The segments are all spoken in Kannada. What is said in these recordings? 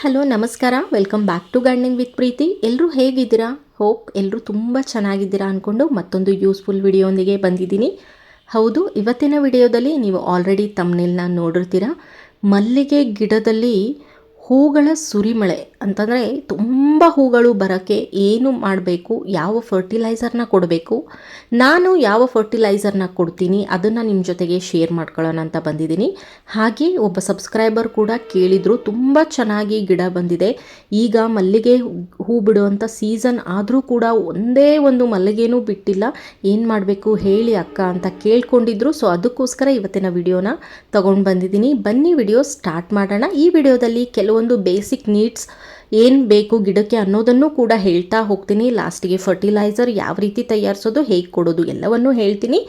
ಹಲೋ, ನಮಸ್ಕಾರ. Welcome back to gardening with Preethi ಎಲ್ಲರೂ ಹೇಗಿದ್ದೀರಾ? ಹೋಪ್ ಎಲ್ಲರೂ ತುಂಬ ಚೆನ್ನಾಗಿದ್ದೀರಾ ಅಂದ್ಕೊಂಡು ಮತ್ತೊಂದು ಯೂಸ್ಫುಲ್ ವಿಡಿಯೋಂದಿಗೆ ಬಂದಿದ್ದೀನಿ. ಹೌದು, ಇವತ್ತಿನ ವಿಡಿಯೋದಲ್ಲಿ ನೀವು ಆಲ್ರೆಡಿ ತಮ್ಮನೆಲ್ನ ನೋಡಿರ್ತೀರ. ಮಲ್ಲಿಗೆ ಗಿಡದಲ್ಲಿ ಹೂಗಳ ಸುರಿಮಳೆ ಅಂತಂದರೆ ತುಂಬ ಹೂಗಳು ಬರೋಕ್ಕೆ ಏನು ಮಾಡಬೇಕು, ಯಾವ ಫರ್ಟಿಲೈಸರ್ನ ಕೊಡಬೇಕು, ನಾನು ಯಾವ ಫರ್ಟಿಲೈಸರ್ನ ಕೊಡ್ತೀನಿ ಅದನ್ನು ನಿಮ್ಮ ಜೊತೆಗೆ ಶೇರ್ ಮಾಡ್ಕೊಳ್ಳೋಣ ಅಂತ ಬಂದಿದ್ದೀನಿ. ಹಾಗೆ ಒಬ್ಬ ಸಬ್ಸ್ಕ್ರೈಬರ್ ಕೂಡ ಕೇಳಿದರು, ತುಂಬ ಚೆನ್ನಾಗಿ ಗಿಡ ಬಂದಿದೆ. ಈಗ ಮಲ್ಲಿಗೆ ಹೂ ಬಿಡುವಂಥ ಸೀಸನ್ ಆದರೂ ಕೂಡ ಒಂದೇ ಒಂದು ಮಲ್ಲಿಗೆನೂ ಬಿಟ್ಟಿಲ್ಲ. ಏನು ಮಾಡಬೇಕು ಹೇಳಿ ಅಕ್ಕ ಅಂತ ಕೇಳ್ಕೊಂಡಿದ್ರು. ಸೊ ಅದಕ್ಕೋಸ್ಕರ ಇವತ್ತಿನ ವಿಡಿಯೋನ ತಗೊಂಡು ಬಂದಿದ್ದೀನಿ. ಬನ್ನಿ, ವಿಡಿಯೋ ಸ್ಟಾರ್ಟ್ ಮಾಡೋಣ. ಈ ವಿಡಿಯೋದಲ್ಲಿ ಕೆಲವೊಂದು ಬೇಸಿಕ್ ನೀಡ್ಸ್ ಏನು ಬೇಕು ಗಿಡಕ್ಕೆ ಅನ್ನೋದನ್ನು ಕೂಡ ಹೇಳ್ತಾ ಹೋಗ್ತೀನಿ. ಲಾಸ್ಟಿಗೆ ಫರ್ಟಿಲೈಸರ್ ಯಾವ ರೀತಿ ತಯಾರಿಸೋದು, ಹೇಗೆ ಕೊಡೋದು ಎಲ್ಲವನ್ನೂ ಹೇಳ್ತೀನಿ.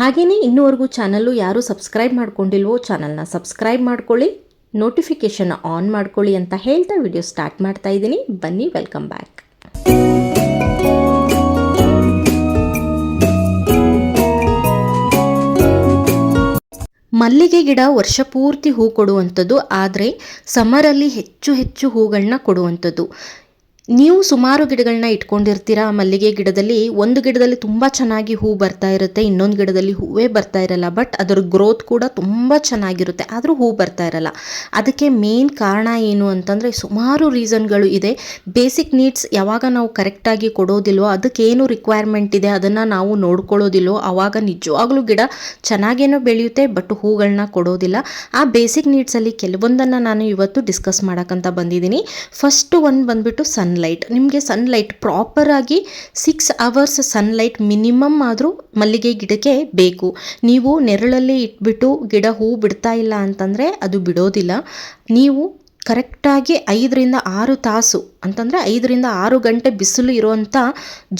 ಹಾಗೆಯೇ ಇನ್ನೂವರೆಗೂ ಚಾನಲ್ಲು ಯಾರು ಸಬ್ಸ್ಕ್ರೈಬ್ ಮಾಡ್ಕೊಂಡಿಲ್ವೋ ಚಾನಲ್ನ ಸಬ್ಸ್ಕ್ರೈಬ್ ಮಾಡ್ಕೊಳ್ಳಿ ನೋಟಿಫಿಕೇಷನ್ ಆನ್ ಮಾಡ್ಕೊಳ್ಳಿ ಅಂತ ಹೇಳ್ತಾ ವಿಡಿಯೋ ಸ್ಟಾರ್ಟ್ ಮಾಡ್ತಾ ಇದ್ದೀನಿ. ಬನ್ನಿ ವೆಲ್ಕಮ್ ಬ್ಯಾಕ್ ಮಲ್ಲಿಗೆ ಗಿಡ ವರ್ಷ ಪೂರ್ತಿ ಹೂ ಕೊಡುವಂಥದ್ದು ಆದರೆ ಸಮರಲ್ಲಿ ಹೆಚ್ಚು ಹೆಚ್ಚು ಹೂಗಳನ್ನ ಕೊಡುವಂಥದ್ದು. ನೀವು ಸುಮಾರು ಗಿಡಗಳನ್ನ ಇಟ್ಕೊಂಡಿರ್ತೀರಾ ಮಲ್ಲಿಗೆ ಗಿಡದಲ್ಲಿ? ಒಂದು ಗಿಡದಲ್ಲಿ ತುಂಬ ಚೆನ್ನಾಗಿ ಹೂ ಬರ್ತಾ ಇರುತ್ತೆ, ಇನ್ನೊಂದು ಗಿಡದಲ್ಲಿ ಹೂವೇ ಬರ್ತಾ ಇರಲ್ಲ ಬಟ್ ಅದರ ಗ್ರೋತ್ ಕೂಡ ತುಂಬ ಚೆನ್ನಾಗಿರುತ್ತೆ, ಆದರೂ ಹೂ ಬರ್ತಾ ಇರಲ್ಲ. ಅದಕ್ಕೆ ಮೇನ್ ಕಾರಣ ಏನು ಅಂತಂದರೆ ಸುಮಾರು ರೀಸನ್ಗಳು ಇದೆ. ಬೇಸಿಕ್ ನೀಡ್ಸ್ ಯಾವಾಗ ನಾವು ಕರೆಕ್ಟಾಗಿ ಕೊಡೋದಿಲ್ವೋ ಅದಕ್ಕೇನು ರಿಕ್ವೈರ್ಮೆಂಟ್ ಇದೆ ಅದನ್ನು ನಾವು ನೋಡ್ಕೊಳ್ಳೋದಿಲ್ವೋ ಆವಾಗ ನಿಜವಾಗ್ಲೂ ಗಿಡ ಚೆನ್ನಾಗೇನೋ ಬೆಳೆಯುತ್ತೆ ಬಟ್ ಹೂಗಳನ್ನ ಕೊಡೋದಿಲ್ಲ. ಆ ಬೇಸಿಕ್ ನೀಡ್ಸಲ್ಲಿ ಕೆಲವೊಂದನ್ನು ನಾನು ಇವತ್ತು ಡಿಸ್ಕಸ್ ಮಾಡೋಕ್ಕಂತ ಬಂದಿದ್ದೀನಿ. ಫಸ್ಟು ಒಂದು ಬಂದುಬಿಟ್ಟು ಸನ್ ಸನ್ಲೈಟ್ ನಿಮಗೆ ಸನ್ಲೈಟ್ ಪ್ರಾಪರಾಗಿ ಸಿಕ್ಸ್ ಅವರ್ಸ್ ಸನ್ಲೈಟ್ ಮಿನಿಮಮ್ ಆದರೂ ಮಲ್ಲಿಗೆ ಗಿಡಕ್ಕೆ ಬೇಕು. ನೀವು ನೆರಳಲ್ಲಿ ಇಟ್ಬಿಟ್ಟು ಗಿಡ ಹೂ ಬಿಡ್ತಾ ಇಲ್ಲ ಅಂತಂದರೆ ಅದು ಬಿಡೋದಿಲ್ಲ. ನೀವು ಕರೆಕ್ಟಾಗಿ ಐದರಿಂದ ಆರು ತಾಸು, ಅಂತಂದರೆ ಐದರಿಂದ ಆರು ಗಂಟೆ ಬಿಸಿಲು ಇರುವಂಥ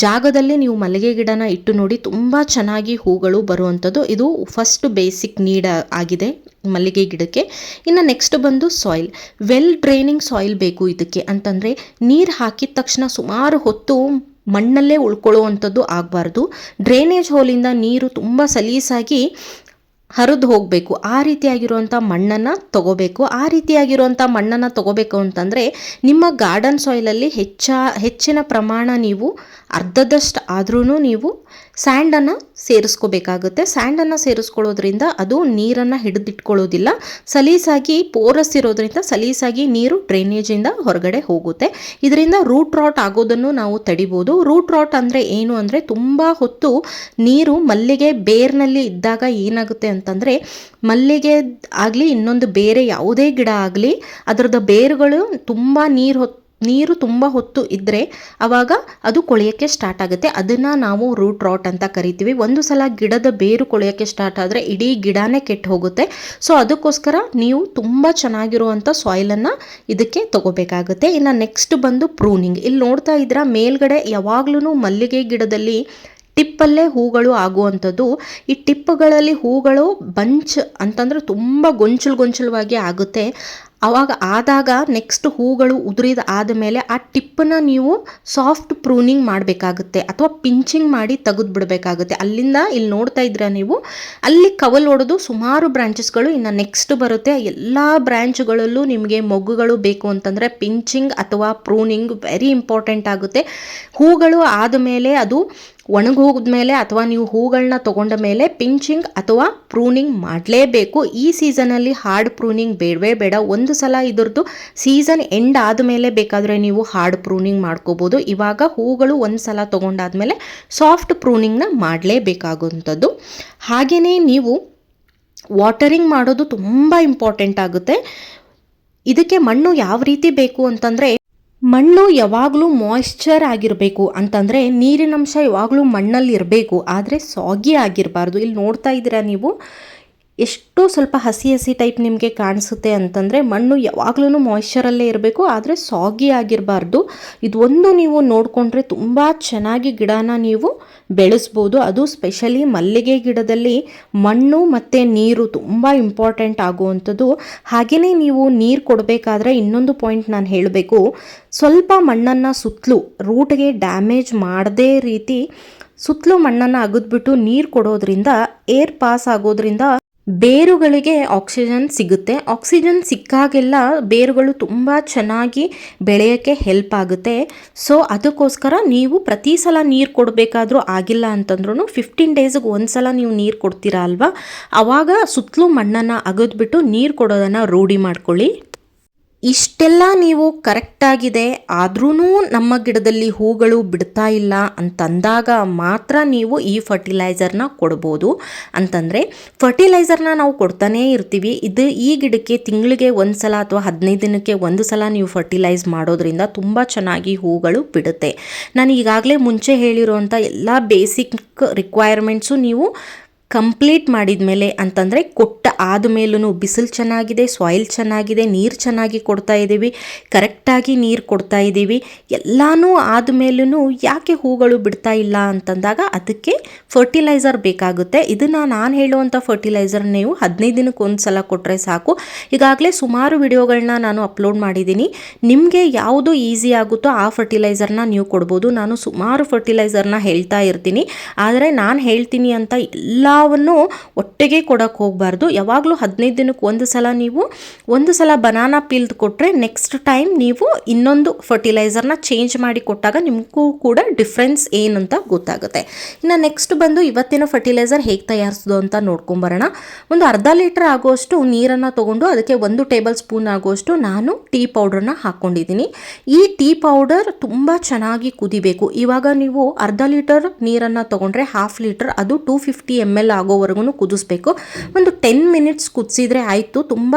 ಜಾಗದಲ್ಲಿ ನೀವು ಮಲ್ಲಿಗೆ ಗಿಡನ ಇಟ್ಟು ನೋಡಿ ತುಂಬ ಚೆನ್ನಾಗಿ ಹೂಗಳು ಬರುವಂಥದ್ದು. ಇದು ಫಸ್ಟ್ ಬೇಸಿಕ್ ನೀಡ್ ಆಗಿದೆ. ಮಲ್ಲಿಗೆ ಗಿಡಕ್ಕೆ. ಇನ್ನು ನೆಕ್ಸ್ಟ್ ಬಂದು ಸಾಯಿಲ್ ವೆಲ್ ಡ್ರೈನಿಂಗ್ ಸಾಯಿಲ್ ಬೇಕು ಇದಕ್ಕೆ. ಅಂತಂದರೆ ನೀರು ಹಾಕಿದ ತಕ್ಷಣ ಸುಮಾರು ಹೊತ್ತು ಮಣ್ಣಲ್ಲೇ ಉಳ್ಕೊಳ್ಳುವಂಥದ್ದು ಆಗಬಾರ್ದು. ಡ್ರೈನೇಜ್ ಹೋಲಿಂದ ನೀರು ತುಂಬ ಸಲೀಸಾಗಿ ಹರಿದು ಹೋಗಬೇಕು. ಆ ರೀತಿಯಾಗಿರುವಂಥ ಮಣ್ಣನ್ನು ತಗೋಬೇಕು. ಆ ರೀತಿಯಾಗಿರುವಂಥ ಮಣ್ಣನ್ನು ತಗೋಬೇಕು ಅಂತಂದರೆ ನಿಮ್ಮ ಗಾರ್ಡನ್ ಸಾಯಿಲಲ್ಲಿ ಹೆಚ್ಚ, ಹೆಚ್ಚಿನ ಪ್ರಮಾಣ ನೀವು ಅರ್ಧದಷ್ಟು ಆದ್ರೂ ನೀವು ಸ್ಯಾಂಡನ್ನು ಸೇರಿಸ್ಕೋಬೇಕಾಗುತ್ತೆ. ಸ್ಯಾಂಡನ್ನು ಸೇರಿಸ್ಕೊಳ್ಳೋದ್ರಿಂದ ಅದು ನೀರನ್ನು ಹಿಡಿದಿಟ್ಕೊಳ್ಳೋದಿಲ್ಲ. ಸಲೀಸಾಗಿ ಪೋರಸ್ ಇರೋದ್ರಿಂದ ಸಲೀಸಾಗಿ ನೀರು ಡ್ರೈನೇಜಿಂದ ಹೊರಗಡೆ ಹೋಗುತ್ತೆ. ಇದರಿಂದ ರೂಟ್ ರಾಟ್ ಆಗೋದನ್ನು ನಾವು ತಡಿಬೋದು. ರೂಟ್ ರಾಟ್ ಅಂದರೆ ಏನು ಅಂದರೆ ತುಂಬ ಹೊತ್ತು ನೀರು ಮಲ್ಲಿಗೆ ಬೇರ್ನಲ್ಲಿ ಇದ್ದಾಗ ಏನಾಗುತ್ತೆ ಅಂತಂದರೆ ಮಲ್ಲಿಗೆ ಆಗಲಿ, ಇನ್ನೊಂದು ಬೇರೆ ಯಾವುದೇ ಗಿಡ ಆಗಲಿ ಅದರದ ಬೇರುಗಳು ತುಂಬ ನೀರು ಹೊತ್ತು ನೀರು ತುಂಬ ಹೊತ್ತು ಇದ್ದರೆ ಆವಾಗ ಅದು ಕೊಳೆಯೋಕ್ಕೆ ಸ್ಟಾರ್ಟ್ ಆಗುತ್ತೆ. ಅದನ್ನು ನಾವು ರೂಟ್ ರಾಟ್ ಅಂತ ಕರಿತೀವಿ. ಒಂದು ಸಲ ಗಿಡದ ಬೇರು ಕೊಳೆಯೋಕ್ಕೆ ಸ್ಟಾರ್ಟ್ ಆದರೆ ಇಡೀ ಗಿಡನೇ ಕೆಟ್ಟು ಹೋಗುತ್ತೆ. ಸೊ ಅದಕ್ಕೋಸ್ಕರ ನೀವು ತುಂಬ ಚೆನ್ನಾಗಿರುವಂಥ ಸಾಯಿಲನ್ನು ಇದಕ್ಕೆ ತಗೋಬೇಕಾಗುತ್ತೆ. ಇನ್ನು ನೆಕ್ಸ್ಟ್ ಬಂದು ಪ್ರೂನಿಂಗ್ ಇಲ್ಲಿ ನೋಡ್ತಾ ಇದ್ರೆ ಮೇಲ್ಗಡೆ ಯಾವಾಗ್ಲೂ ಮಲ್ಲಿಗೆ ಗಿಡದಲ್ಲಿ ಟಿಪ್ಪಲ್ಲೇ ಹೂಗಳು ಆಗುವಂಥದ್ದು. ಈ ಟಿಪ್ಪುಗಳಲ್ಲಿ ಹೂಗಳು ಬಂಚ್ ಅಂತಂದ್ರೆ ತುಂಬ ಗೊಂಚಲು ಗೊಂಚಲವಾಗಿ ಆಗುತ್ತೆ. ಅವಾಗ ಆದಾಗ ನೆಕ್ಸ್ಟ್ ಹೂಗಳು ಉದುರಿದ ಆದಮೇಲೆ ಆ ಟಿಪ್ಪನ್ನು ನೀವು ಸಾಫ್ಟ್ ಪ್ರೂನಿಂಗ್ ಮಾಡಬೇಕಾಗುತ್ತೆ ಅಥವಾ ಪಿಂಚಿಂಗ್ ಮಾಡಿ ತೆಗೆದು ಬಿಡಬೇಕಾಗುತ್ತೆ. ಅಲ್ಲಿಂದ ಇಲ್ಲಿ ನೋಡ್ತಾ ಇದ್ರೆ ನೀವು? ಅಲ್ಲಿ ಕವಲ್ ಹೊಡೆದು ಸುಮಾರು ಬ್ರಾಂಚಸ್ಗಳು ಇನ್ನು ನೆಕ್ಸ್ಟ್ ಬರುತ್ತೆ. ಎಲ್ಲ ಬ್ರ್ಯಾಂಚ್ಗಳಲ್ಲೂ ನಿಮಗೆ ಮೊಗ್ಗುಗಳು ಬೇಕು ಅಂತಂದರೆ ಪಿಂಚಿಂಗ್ ಅಥವಾ ಪ್ರೂನಿಂಗ್ ವೆರಿ ಇಂಪಾರ್ಟೆಂಟ್ ಆಗುತ್ತೆ. ಹೂಗಳು ಆದ ಮೇಲೆ ಅದು ಒಣಗೋದ್ಮೇಲೆ ಅಥವಾ ನೀವು ಹೂಗಳನ್ನ ತಗೊಂಡ ಮೇಲೆ ಪಿಂಚಿಂಗ್ ಅಥವಾ ಪ್ರೂನಿಂಗ್ ಮಾಡಲೇಬೇಕು. ಈ ಸೀಸನಲ್ಲಿ ಹಾರ್ಡ್ ಪ್ರೂನಿಂಗ್ ಬೇಡವೇ ಬೇಡ. ಒಂದು ಸಲ ಇದ್ರದ್ದು ಸೀಸನ್ ಎಂಡ್ ಆದ ಮೇಲೆ ಬೇಕಾದರೆ ನೀವು ಹಾರ್ಡ್ ಪ್ರೂನಿಂಗ್ ಮಾಡ್ಕೋಬೋದು. ಇವಾಗ ಹೂಗಳು ಒಂದು ಸಲ ತೊಗೊಂಡಾದ್ಮೇಲೆ ಸಾಫ್ಟ್ ಪ್ರೂನಿಂಗ್ನ ಮಾಡಲೇಬೇಕಾಗುವಂಥದ್ದು. ಹಾಗೆಯೇ ನೀವು ವಾಟರಿಂಗ್ ಮಾಡೋದು ತುಂಬ ಇಂಪಾರ್ಟೆಂಟ್ ಆಗುತ್ತೆ. ಇದಕ್ಕೆ ಮಣ್ಣು ಯಾವ ರೀತಿ ಬೇಕು ಅಂತಂದರೆ ಮಣ್ಣು ಯಾವಾಗಲೂ ಮಾಯಿಶ್ಚರ್ ಆಗಿರಬೇಕು ಅಂತಂದರೆ ನೀರಿನಂಶ ಯಾವಾಗಲೂ ಮಣ್ಣಲ್ಲಿ ಇರಬೇಕು ಆದರೆ ಸಾಗಿ ಆಗಿರಬಾರ್ದು. ಇಲ್ಲಿ ನೋಡ್ತಾ ಇದ್ದೀರಾ ನೀವು? ಎಷ್ಟೋ ಸ್ವಲ್ಪ ಹಸಿ ಹಸಿ ಟೈಪ್ ನಿಮಗೆ ಕಾಣಿಸುತ್ತೆ ಅಂತಂದರೆ ಮಣ್ಣು ಯಾವಾಗಲೂ ಮಾಯ್ಶ್ಚರಲ್ಲೇ ಇರಬೇಕು, ಆದರೆ ಸಾಗಿ ಆಗಿರಬಾರ್ದು. ಇದೊಂದು ನೀವು ನೋಡಿಕೊಂಡ್ರೆ ತುಂಬ ಚೆನ್ನಾಗಿ ಗಿಡನ ನೀವು ಬೆಳೆಸ್ಬೋದು. ಅದು ಸ್ಪೆಷಲಿ ಮಲ್ಲಿಗೆ ಗಿಡದಲ್ಲಿ ಮಣ್ಣು ಮತ್ತು ನೀರು ತುಂಬ ಇಂಪಾರ್ಟೆಂಟ್ ಆಗುವಂಥದ್ದು. ಹಾಗೆಯೇ ನೀವು ನೀರು ಕೊಡಬೇಕಾದ್ರೆ ಇನ್ನೊಂದು ಪಾಯಿಂಟ್ ನಾನು ಹೇಳಬೇಕು. ಸ್ವಲ್ಪ ಮಣ್ಣನ್ನು ಸುತ್ತಲೂ ರೂಟ್ಗೆ ಡ್ಯಾಮೇಜ್ ಮಾಡದೇ ರೀತಿ ಸುತ್ತಲೂ ಮಣ್ಣನ್ನು ಅಗದ್ಬಿಟ್ಟು ನೀರು ಕೊಡೋದ್ರಿಂದ ಏರ್ ಪಾಸ್ ಆಗೋದ್ರಿಂದ ಬೇರುಗಳಿಗೆ ಆಕ್ಸಿಜನ್ ಸಿಗುತ್ತೆ. ಆಕ್ಸಿಜನ್ ಸಿಕ್ಕಾಗೆಲ್ಲ ಬೇರುಗಳು ತುಂಬ ಚೆನ್ನಾಗಿ ಬೆಳೆಯೋಕ್ಕೆ ಹೆಲ್ಪ್ ಆಗುತ್ತೆ. ಸೊ ಅದಕ್ಕೋಸ್ಕರ ನೀವು ಪ್ರತಿ ಸಲ ನೀರು ಕೊಡಬೇಕಾದ್ರೂ ಆಗಿಲ್ಲ ಅಂತಂದ್ರೂ ಫಿಫ್ಟೀನ್ ಡೇಸ್ಗೆ ಒಂದು ಸಲ ನೀವು ನೀರು ಕೊಡ್ತೀರಾ ಅಲ್ವಾ? ಆವಾಗ ಸುತ್ತಲೂ ಮಣ್ಣನ್ನು ಅಗದ್ಬಿಟ್ಟು ನೀರು ಕೊಡೋದನ್ನು ರೂಢಿ ಮಾಡ್ಕೊಳ್ಳಿ. ಇಷ್ಟೆಲ್ಲ ನೀವು ಕರೆಕ್ಟಾಗಿದೆ ಆದ್ರೂ ನಮ್ಮ ಗಿಡದಲ್ಲಿ ಹೂಗಳು ಬಿಡ್ತಾ ಇಲ್ಲ ಅಂತಂದಾಗ ಮಾತ್ರ ನೀವು ಈ ಫರ್ಟಿಲೈಸರ್ನ ಕೊಡ್ಬೋದು. ಅಂತಂದರೆ ಫರ್ಟಿಲೈಸರ್ನ ನಾವು ಕೊಡ್ತಾನೇ ಇರ್ತೀವಿ. ಇದು ಈ ಗಿಡಕ್ಕೆ ತಿಂಗಳಿಗೆ ಒಂದು ಸಲ ಅಥವಾ ಹದಿನೈದು ದಿನಕ್ಕೆ ಒಂದು ಸಲ ನೀವು ಫರ್ಟಿಲೈಸ್ ಮಾಡೋದ್ರಿಂದ ತುಂಬ ಚೆನ್ನಾಗಿ ಹೂಗಳು ಬಿಡುತ್ತೆ. ನಾನು ಈಗಾಗಲೇ ಮುಂಚೆ ಹೇಳಿರುವಂಥ ಎಲ್ಲ ಬೇಸಿಕ್ ರಿಕ್ವೈರ್ಮೆಂಟ್ಸು ನೀವು ಕಂಪ್ಲೀಟ್ ಮಾಡಿದ ಮೇಲೆ ಅಂತಂದರೆ ಕೊಟ್ಟ ಆದಮೇಲೂ ಬಿಸಿಲು ಚೆನ್ನಾಗಿದೆ ಸಾಯಿಲ್ ಚೆನ್ನಾಗಿದೆ, ನೀರು ಚೆನ್ನಾಗಿ ಕೊಡ್ತಾ ಇದ್ದೀವಿ. ಕರೆಕ್ಟಾಗಿ ನೀರು ಕೊಡ್ತಾ ಇದ್ದೀವಿ. ಎಲ್ಲನೂ ಆದಮೇಲೂ ಯಾಕೆ ಹೂಗಳು ಬಿಡ್ತಾ ಇಲ್ಲ ಅಂತಂದಾಗ ಅದಕ್ಕೆ ಫರ್ಟಿಲೈಸರ್ ಬೇಕಾಗುತ್ತೆ. ಇದನ್ನು ನಾನು ಹೇಳುವಂಥ ಫರ್ಟಿಲೈಸರ್ ನೀವು ಹದಿನೈದು ದಿನಕ್ಕೆ ಒಂದು ಸಲ ಕೊಟ್ಟರೆ ಸಾಕು. ಈಗಾಗಲೇ ಸುಮಾರು ವಿಡಿಯೋಗಳನ್ನ ನಾನು ಅಪ್ಲೋಡ್ ಮಾಡಿದ್ದೀನಿ. ನಿಮಗೆ ಯಾವುದು ಈಸಿ ಆಗುತ್ತೋ ಆ ಫರ್ಟಿಲೈಸರ್ನ ನೀವು ಕೊಡ್ಬೋದು. ನಾನು ಸುಮಾರು ಫರ್ಟಿಲೈಸರ್ನ ಹೇಳ್ತಾ ಇರ್ತೀನಿ. ಆದರೆ ನಾನು ಹೇಳ್ತೀನಿ ಅಂತ ಎಲ್ಲವನ್ನು ಒಟ್ಟಿಗೆ ಕೊಡೋಕ್ಕೆ ಹೋಗಬಾರ್ದು. ಯಾವಾಗಲೂ ಹದಿನೈದು ದಿನಕ್ಕೆ ಒಂದು ಸಲ ನೀವು ಒಂದು ಸಲ ಬನಾನಾ ಪೀಲ್ದು ಕೊಟ್ಟರೆ ನೆಕ್ಸ್ಟ್ ಟೈಮ್ ನೀವು ಇನ್ನೊಂದು ಫರ್ಟಿಲೈಸರ್ನ ಚೇಂಜ್ ಮಾಡಿ ಕೊಟ್ಟಾಗ ನಿಮಗೂ ಕೂಡ ಡಿಫ್ರೆನ್ಸ್ ಏನಂತ ಗೊತ್ತಾಗುತ್ತೆ. ಇನ್ನು ನೆಕ್ಸ್ಟ್ ಬಂದು ಇವತ್ತಿನ ಫರ್ಟಿಲೈಸರ್ ಹೇಗೆ ತಯಾರಿಸೋದು ಅಂತ ನೋಡ್ಕೊಂಬರೋಣ ಒಂದು ಅರ್ಧ ಲೀಟರ್ ಆಗುವಷ್ಟು ನೀರನ್ನು ತೊಗೊಂಡು ಅದಕ್ಕೆ ಒಂದು ಟೇಬಲ್ ಸ್ಪೂನ್ ಆಗುವಷ್ಟು ನಾನು ಟೀ ಪೌಡ್ರನ್ನ ಹಾಕ್ಕೊಂಡಿದ್ದೀನಿ ಈ ಟೀ ಪೌಡರ್ ತುಂಬ ಚೆನ್ನಾಗಿ ಕುದಿಬೇಕು. ಇವಾಗ ನೀವು ಅರ್ಧ ಲೀಟರ್ ನೀರನ್ನು ತೊಗೊಂಡ್ರೆ ಹಾಫ್ ಲೀಟರ್ ಅದು ಟೂ ಫಿಫ್ಟಿ ಎಂ ಎಲ್ ಆಗೋವರೆಗೂ ಕುದಿಸ್ಬೇಕು. ಒಂದು ಟೆನ್ ಮಿನಿಟ್ಸ್ ಕುದಿಸಿದ್ರೆ ಆಯಿತು. ತುಂಬ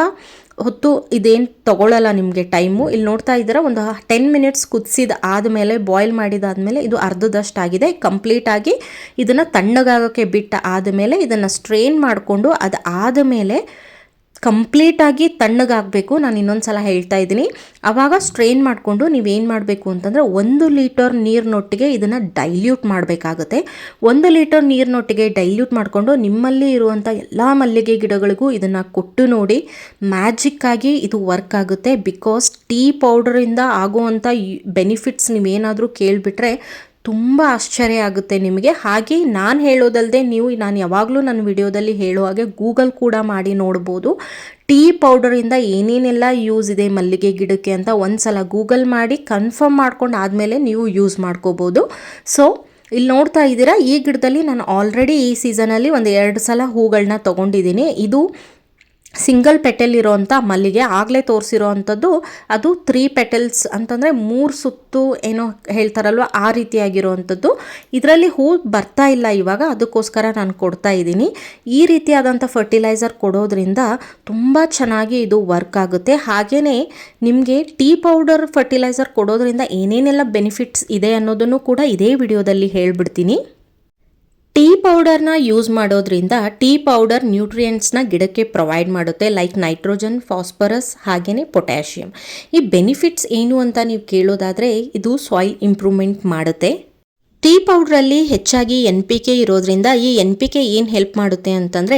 ಹೊತ್ತು ಇದೇನು ತೊಗೊಳ್ಳಲ್ಲ ನಿಮಗೆ ಟೈಮು ಇಲ್ಲಿ ನೋಡ್ತಾ ಇದ್ದೀರ, ಒಂದು ಟೆನ್ ಮಿನಿಟ್ಸ್ ಕುದಿಸಿದ ಆದಮೇಲೆ ಬಾಯ್ಲ್ ಮಾಡಿದಾದಮೇಲೆ ಇದು ಅರ್ಧದಷ್ಟಾಗಿದೆ ಕಂಪ್ಲೀಟಾಗಿ ಇದನ್ನು ತಣ್ಣಗಾಗೋಕ್ಕೆ ಬಿಟ್ಟ ಆದಮೇಲೆ ಇದನ್ನು ಸ್ಟ್ರೈನ್ ಮಾಡಿಕೊಂಡು ಅದು ಆದಮೇಲೆ ಕಂಪ್ಲೀಟಾಗಿ ತಣ್ಣಗಾಗಬೇಕು. ನಾನು ಇನ್ನೊಂದು ಸಲ ಹೇಳ್ತಾ ಇದ್ದೀನಿ. ಆವಾಗ ಸ್ಟ್ರೈನ್ ಮಾಡಿಕೊಂಡು ನೀವೇನು ಮಾಡಬೇಕು ಅಂತಂದರೆ ಒಂದು ಲೀಟರ್ ನೀರಿನೊಟ್ಟಿಗೆ ಇದನ್ನು ಡೈಲ್ಯೂಟ್ ಮಾಡಬೇಕಾಗುತ್ತೆ. ಒಂದು ಲೀಟರ್ ನೀರಿನೊಟ್ಟಿಗೆ ಡೈಲ್ಯೂಟ್ ಮಾಡಿಕೊಂಡು ನಿಮ್ಮಲ್ಲಿ ಇರುವಂಥ ಎಲ್ಲ ಮಲ್ಲಿಗೆ ಗಿಡಗಳಿಗೂ ಇದನ್ನು ಕೊಟ್ಟು ನೋಡಿ ಮ್ಯಾಜಿಕ್ಕಾಗಿ ಇದು ವರ್ಕ್ ಆಗುತ್ತೆ. ಬಿಕಾಸ್ ಟೀ ಪೌಡರಿಂದ ಆಗುವಂಥ ಬೆನಿಫಿಟ್ಸ್ ನೀವೇನಾದರೂ ಕೇಳಿಬಿಟ್ರೆ ತುಂಬ ಆಶ್ಚರ್ಯ ಆಗುತ್ತೆ ನಿಮಗೆ. ಹಾಗೆ ನಾನು ಹೇಳೋದಲ್ಲದೆ ನೀವು ನಾನು ಯಾವಾಗಲೂ ನನ್ನ ವಿಡಿಯೋದಲ್ಲಿ ಹೇಳೋ ಹಾಗೆ ಗೂಗಲ್ ಕೂಡ ಮಾಡಿ ನೋಡ್ಬೋದು. ಟೀ ಪೌಡರಿಂದ ಏನೇನೆಲ್ಲ ಯೂಸ್ ಇದೆ ಮಲ್ಲಿಗೆ ಗಿಡಕ್ಕೆ ಅಂತ ಒಂದು ಸಲ ಗೂಗಲ್ ಮಾಡಿ ಕನ್ಫರ್ಮ್ ಮಾಡ್ಕೊಂಡು ಆದಮೇಲೆ ನೀವು ಯೂಸ್ ಮಾಡ್ಕೋಬೋದು. ಸೊ, ಇಲ್ಲಿ ನೋಡ್ತಾ ಇದ್ದೀರಾ, ಈ ಗಿಡದಲ್ಲಿ ನಾನು ಆಲ್ರೆಡಿ ಈ ಸೀಸನಲ್ಲಿ ಒಂದು ಎರಡು ಸಲ ಹೂಗಳನ್ನ ತೊಗೊಂಡಿದ್ದೀನಿ. ಇದು ಸಿಂಗಲ್ ಪೆಟಲ್ ಇರೋವಂಥ ಮಲ್ಲಿಗೆ ಆಗಲೇ ತೋರಿಸಿರೋ ಅಂಥದ್ದು ಅದು ತ್ರೀ ಪೆಟಲ್ಸ್ ಅಂತಂದರೆ ಮೂರು ಸುತ್ತು ಏನೋ ಹೇಳ್ತಾರಲ್ವ ಆ ರೀತಿಯಾಗಿರುವಂಥದ್ದು. ಇದರಲ್ಲಿ ಹೂ ಬರ್ತಾ ಇಲ್ಲ ಇವಾಗ, ಅದಕ್ಕೋಸ್ಕರ ನಾನು ಕೊಡ್ತಾ ಇದ್ದೀನಿ. ಈ ರೀತಿಯಾದಂಥ ಫರ್ಟಿಲೈಸರ್ ಕೊಡೋದ್ರಿಂದ ತುಂಬ ಚೆನ್ನಾಗಿ ಇದು ವರ್ಕ್ ಆಗುತ್ತೆ. ಹಾಗೆಯೇ ನಿಮಗೆ ಟೀ ಪೌಡರ್ ಫರ್ಟಿಲೈಸರ್ ಕೊಡೋದ್ರಿಂದ ಏನೇನೆಲ್ಲ ಬೆನಿಫಿಟ್ಸ್ ಇದೆ ಅನ್ನೋದನ್ನು ಕೂಡ ಇದೇ ವಿಡಿಯೋದಲ್ಲಿ ಹೇಳ್ಬಿಡ್ತೀನಿ. ಟೀ ಪೌಡರ್ನ ಯೂಸ್ ಮಾಡೋದ್ರಿಂದ ಟೀ ಪೌಡರ್ ನ್ಯೂಟ್ರಿಯೆಂಟ್ಸ್ನ ಗಿಡಕ್ಕೆ ಪ್ರೊವೈಡ್ ಮಾಡುತ್ತೆ, ಲೈಕ್ ನೈಟ್ರೋಜನ್, ಫಾಸ್ಫರಸ್ ಹಾಗೆಯೇ ಪೊಟ್ಯಾಷಿಯಂ. ಈ ಬೆನಿಫಿಟ್ಸ್ ಏನು ಅಂತ ನೀವು ಕೇಳೋದಾದರೆ ಇದು ಸಾಯಿಲ್ ಇಂಪ್ರೂವ್ಮೆಂಟ್ ಮಾಡುತ್ತೆ. ಟೀ ಪೌಡ್ರಲ್ಲಿ ಹೆಚ್ಚಾಗಿ ಎನ್ ಪಿ ಕೆ ಇರೋದ್ರಿಂದ ಈ ಎನ್ ಪಿ ಕೆ ಏನು ಹೆಲ್ಪ್ ಮಾಡುತ್ತೆ ಅಂತಂದರೆ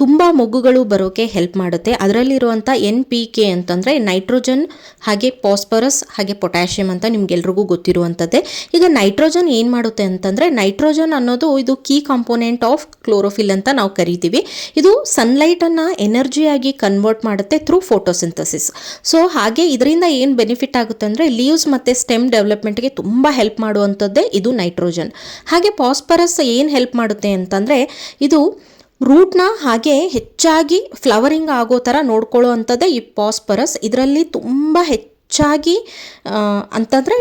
ತುಂಬ ಮೊಗ್ಗುಗಳು ಬರೋಕ್ಕೆ ಹೆಲ್ಪ್ ಮಾಡುತ್ತೆ. ಅದರಲ್ಲಿರುವಂಥ ಎನ್ ಪಿ ಕೆ ಅಂತಂದರೆ ನೈಟ್ರೋಜನ್ ಹಾಗೆ ಪಾಸ್ಪರಸ್ ಹಾಗೆ ಪೊಟ್ಯಾಷಿಯಂ ಅಂತ ನಿಮ್ಗೆಲ್ರಿಗೂ ಗೊತ್ತಿರುವಂಥದ್ದೇ. ಈಗ ನೈಟ್ರೋಜನ್ ಏನು ಮಾಡುತ್ತೆ ಅಂತಂದರೆ ನೈಟ್ರೋಜನ್ ಅನ್ನೋದು ಇದು ಕೀ ಕಾಂಪೋನೆಂಟ್ ಆಫ್ ಕ್ಲೋರೋಫಿಲ್ ಅಂತ ನಾವು ಕರಿತೀವಿ. ಇದು ಸನ್ಲೈಟನ್ನು ಎನರ್ಜಿಯಾಗಿ ಕನ್ವರ್ಟ್ ಮಾಡುತ್ತೆ ಥ್ರೂ ಫೋಟೋಸಿಂಥಸಿಸ್ ಸೊ ಹಾಗೆ ಇದರಿಂದ ಏನು ಬೆನಿಫಿಟ್ ಆಗುತ್ತೆ ಅಂದರೆ ಲೀವ್ಸ್ ಮತ್ತು ಸ್ಟೆಮ್ ಡೆವಲಪ್ಮೆಂಟ್ಗೆ ತುಂಬ ಹೆಲ್ಪ್ ಮಾಡುವಂಥದ್ದೇ ಇದು ನೈಟ್ರೋಜನ್ ನೈಟ್ರೋಜನ್ ಹಾಗೆ ಪಾಸ್ಪರಸ್ ಏನು ಹೆಲ್ಪ್ ಮಾಡುತ್ತೆ ಅಂತಂದರೆ ಇದು ರೂಟ್ನ ಹಾಗೆ ಹೆಚ್ಚಾಗಿ ಫ್ಲವರಿಂಗ್ ಆಗೋ ಥರ ನೋಡ್ಕೊಳ್ಳೋ ಅಂಥದ್ದೇ ಈ ಪಾಸ್ಪರಸ್ ಇದರಲ್ಲಿ ತುಂಬ ಹೆಚ್ಚಾಗಿ ಅಂತಂದರೆ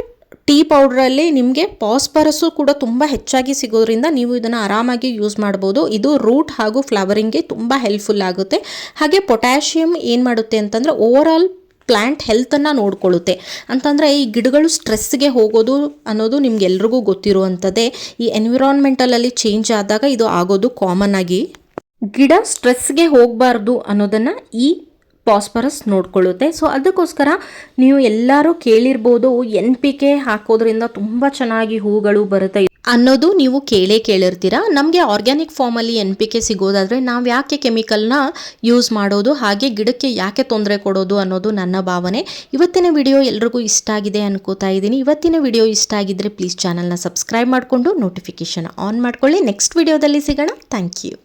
ಟೀ ಪೌಡ್ರಲ್ಲಿ ನಿಮಗೆ ಪಾಸ್ಪರಸ್ಸು ಕೂಡ ತುಂಬ ಹೆಚ್ಚಾಗಿ ಸಿಗೋದ್ರಿಂದ ನೀವು ಇದನ್ನು ಆರಾಮಾಗಿ ಯೂಸ್ ಮಾಡ್ಬೋದು. ಇದು ರೂಟ್ ಹಾಗೂ ಫ್ಲವರಿಂಗ್ಗೆ ತುಂಬ ಹೆಲ್ಪ್ಫುಲ್ ಆಗುತ್ತೆ. ಹಾಗೆ ಪೊಟ್ಯಾಷಿಯಮ್ ಏನು ಮಾಡುತ್ತೆ ಅಂತಂದರೆ ಓವರ್ ಆಲ್ ಪ್ಲ್ಯಾಂಟ್ ಹೆಲ್ತನ್ನು ನೋಡ್ಕೊಳ್ಳುತ್ತೆ. ಅಂತಂದರೆ ಈ ಗಿಡಗಳು ಸ್ಟ್ರೆಸ್ಗೆ ಹೋಗೋದು ಅನ್ನೋದು ನಿಮ್ಗೆಲ್ರಿಗೂ ಗೊತ್ತಿರುವಂಥದ್ದೇ ಈ ಎನ್ವಿರಾನ್ಮೆಂಟಲಲ್ಲಿ ಚೇಂಜ್ ಆದಾಗ ಇದು ಆಗೋದು ಕಾಮನ್ ಆಗಿ. ಗಿಡ ಸ್ಟ್ರೆಸ್ಗೆ ಹೋಗಬಾರ್ದು ಅನ್ನೋದನ್ನು ಈ ಪಾಸ್ಪರಸ್ ನೋಡ್ಕೊಳ್ಳುತ್ತೆ. ಸೊ ಅದಕ್ಕೋಸ್ಕರ ನೀವು ಎಲ್ಲರೂ ಕೇಳಿರ್ಬೋದು ಎನ್ ಪಿ ಕೆ ಹಾಕೋದ್ರಿಂದ ತುಂಬ ಚೆನ್ನಾಗಿ ಹೂಗಳು ಬರುತ್ತೆ. ಅನ್ನೋದು ನೀವು ಕೇಳೇ ಕೇಳಿರ್ತೀರ? ನಮಗೆ ಆರ್ಗ್ಯಾನಿಕ್ ಫಾರ್ಮಲ್ಲಿ ಎನ್ ಪಿ ಕೆ ಸಿಗೋದಾದರೆ ನಾವು ಯಾಕೆ ಕೆಮಿಕಲ್ನ ಯೂಸ್ ಮಾಡೋದು, ಹಾಗೆ ಗಿಡಕ್ಕೆ ಯಾಕೆ ತೊಂದರೆ ಕೊಡೋದು ಅನ್ನೋದು ನನ್ನ ಭಾವನೆ. ಇವತ್ತಿನ ವಿಡಿಯೋ ಎಲ್ರಿಗೂ ಇಷ್ಟ ಆಗಿದೆ ಅನ್ಕೋತಾ ಇದ್ದೀನಿ. ಇವತ್ತಿನ ವಿಡಿಯೋ ಇಷ್ಟ ಆಗಿದ್ದರೆ ಪ್ಲೀಸ್ ಚಾನಲ್ನ ಸಬ್ಸ್ಕ್ರೈಬ್ ಮಾಡಿಕೊಂಡು ನೋಟಿಫಿಕೇಷನ್ ಆನ್ ಮಾಡ್ಕೊಳ್ಳಿ. ನೆಕ್ಸ್ಟ್ ವಿಡಿಯೋದಲ್ಲಿ ಸಿಗೋಣ. Thank you